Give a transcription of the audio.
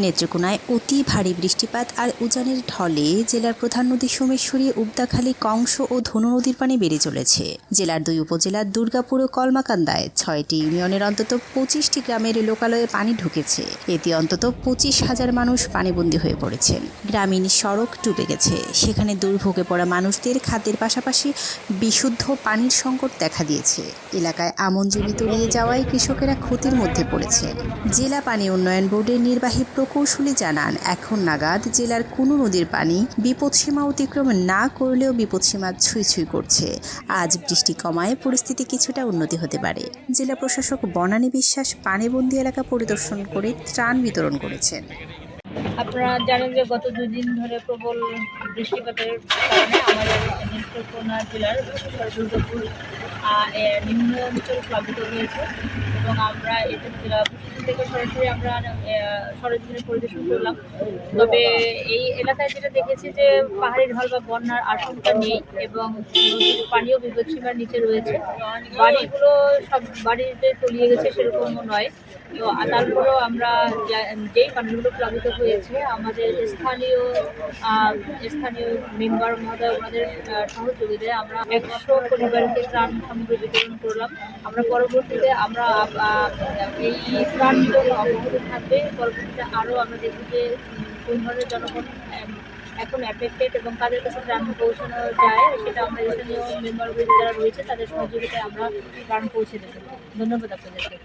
নেত্রকোনায় অতি ভারী বৃষ্টিপাত আর উজানের ঢলে জেলার প্রধান নদী সোমেশ্বরী, উবদাখালী, কংস ও ধনু নদীর পানি বেড়ে চলেছে। জেলার দুই উপজেলার দুর্গাপুর ও কলমাকান্দায় ছয়টি ইউনিয়নের অন্তত পঁচিশটি গ্রামের লোকালয়ে পানি ঢুকেছে। এতে অন্তত পঁচিশ হাজার মানুষ পানিবন্দী হয়ে পড়েছেন। গ্রামীণ সড়ক ডুবে গেছে। সেখানে দুর্ভোগে পড়া মানুষদের খাদ্যের পাশাপাশি বিশুদ্ধ পানির সংকট দেখা দিয়েছে। এলাকায় আমন জমি তলিয়ে যাওয়ায় কৃষকেরা ক্ষতির মধ্যে পড়েছেন। জেলা পানি উন্নয়ন বোর্ডের নির্বাহী প্রকৌশলী জানান, এখন নাগাদ জেলার কোনো নদীর পানি বিপদসীমা অতিক্রম না করলেও বিপদসীমা ছুঁই ছুঁই করছে। আজ বৃষ্টি কমায় পরিস্থিতি কিছুটা উন্নতি হতে পারে। জেলা প্রশাসক বনানী বিশ্বাস পানিবন্দী এলাকা পরিদর্শন করে ত্রাণ বিতরণ করেছেন। আপনারা জানেন যে গত দুই দিন ধরে প্রবল বৃষ্টিপাতের কারণে আমাদের নেত্রকোনা জেলার দুর্গাপুর নিম্ন অঞ্চল প্লাবিত হয়েছে এবং আমরা এতে জেলা প্রশাসন থেকে সরাসরি আমরা সরজমিনে পরিদর্শন করলাম। তবে এই এলাকায় যেটা দেখেছি যে পাহাড়ি ঢল বা বন্যার আশঙ্কা নেই এবং নদীর পানিও বিপদসীমার নিচে রয়েছে। বাড়িগুলো সব বাড়িতে তলিয়ে গেছে সেরকমও নয়। তো তারপরেও আমরা যেই পানিগুলো প্লাবিত হয়েছে, আমাদের স্থানীয় স্থানীয় মেম্বার মহোদয়, ওনাদের সহযোগিতায় আমরা একশো পরিবারকে ত্রাণ সামগ্রী বিতরণ করলাম। আমরা পরবর্তীতে আমরা এই ত্রাণ বিতরণ অব্যাহত থাকবে। পরবর্তীতে আরও আমরা দেখি যে, কোন ধরনের জনগণ এখন অ্যাফেক্টেড এবং তাদের কাছে ত্রাণ পৌঁছানো যায়, সেটা আমরা স্থানীয় মেম্বারগুলি যারা রয়েছে, তাদের সহযোগিতায় আমরা ত্রাণ পৌঁছে দেবো। ধন্যবাদ আপনাদেরকে।